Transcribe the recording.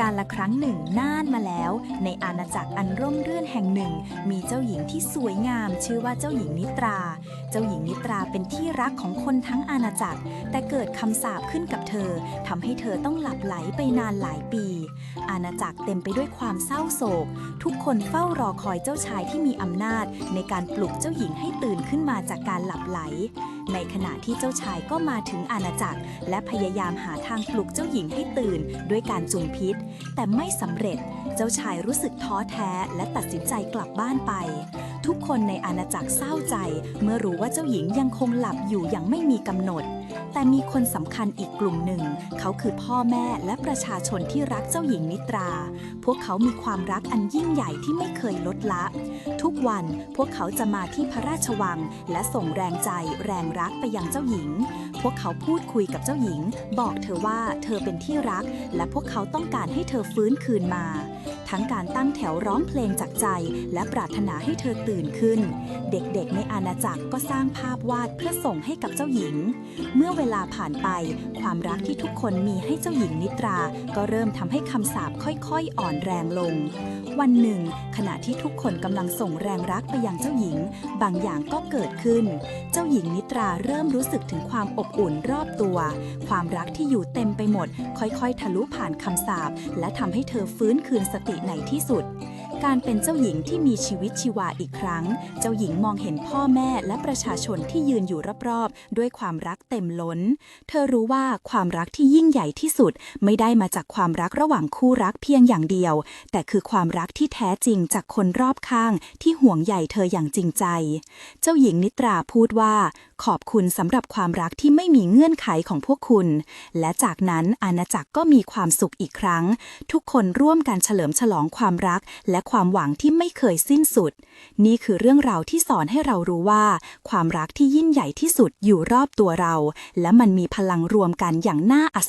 การละครั้งหนึ่งนานมาแล้ว ในอาณาจักรอันร่มรื่นแห่งหนึ่ง มีเจ้าหญิงที่สวยงาม ชื่อว่าเจ้าหญิงนิตรา เจ้าหญิงนิตราเป็นที่รักของคนทั้งอาณาจักร แต่เกิดคำสาปขึ้นกับเธอทำให้เธอต้องหลับไหลไปนานหลายปี อาณาจักรเต็มไปด้วยความเศร้าโศก ทุกคนเฝ้ารอคอยเจ้าชายที่มีอำนาจ ในการปลุกเจ้าหญิงให้ตื่นขึ้นมาจากการหลับไหลในขณะที่เจ้าชายก็มาถึงอาณาจักร และพยายามหาทางปลุกเจ้าหญิงให้ตื่น ด้วยการจุมพิษ แต่ไม่สำเร็จ เจ้าชายรู้สึกท้อแท้และตัดสินใจกลับบ้านไป ทุกคนในอาณาจักรเศร้าใจ เมื่อรู้ว่าเจ้าหญิงยังคงหลับอยู่อย่างไม่มีกำหนด แต่มีคนสำคัญอีกกลุ่มหนึ่ง เขาคือพ่อแม่และประชาชนที่รักเจ้าหญิงนิตรา พวกเขามีความรักอันยิ่งใหญ่ที่ไม่เคยลดละ ทุกวันพวกเขาจะมาที่พระราชวัง และส่งแรงใจแรงรักไปยังเจ้าหญิง พวกเขาพูดคุยกับเจ้าหญิง บอกเธอว่าเธอเป็นที่รัก และพวกเขาต้องการให้เธอฟื้นคืนมา ทั้งการตั้งแถวร้องเพลงจากใจ และปรารถนาให้เธอตื่นขึ้น เด็กๆในอาณาจักรก็สร้างภาพวาดเพื่อส่งให้กับเจ้าหญิง เมื่อเวลาผ่านไป ความรักที่ทุกคนมีให้เจ้าหญิงนิตรา ก็เริ่มทำให้คำสาปค่อยๆ อ่อนแรงลง วันหนึ่ง ขณะที่ทุกคนกำลังส่งแรงรักไปยังเจ้าหญิง บางอย่างก็เกิดขึ้น เจ้าหญิงนิตราเริ่มรู้สึกถึงความอบอุ่นรอบตัว ความรักที่อยู่เต็มไปหมด ค่อยๆ ทะลุผ่านคำสาปและทำให้เธอฟื้นคืนสติในที่สุด การเป็นเจ้าหญิงที่มีชีวิตชีวาอีกครั้ง เจ้าหญิงมองเห็นพ่อแม่และประชาชนที่ยืนอยู่รอบๆ ด้วยความรักเต็มล้น เธอรู้ว่าความรักที่ยิ่งใหญ่ที่สุด ไม่ได้มาจากความรักระหว่างคู่รักเพียงอย่างเดียว แต่คือความรักที่แท้จริงจากคนรอบข้างที่ห่วงใยเธออย่างจริงใจ เจ้าหญิงนิตราพูดว่า ขอบคุณสำหรับความรักที่ไม่มีเงื่อนไขของพวกคุณ และจากนั้นอาณาจักรก็มีความสุขอีกครั้ง ทุกคนร่วมกันเฉลิมฉลองความรักและความหวังที่ไม่เคยสิ้นสุด นี่คือเรื่องราวที่สอนให้เรารู้ว่า ความรักที่ยิ่งใหญ่ที่สุดอยู่รอบตัวเรา และมันมีพลังรวมกันอย่างน่าอัศ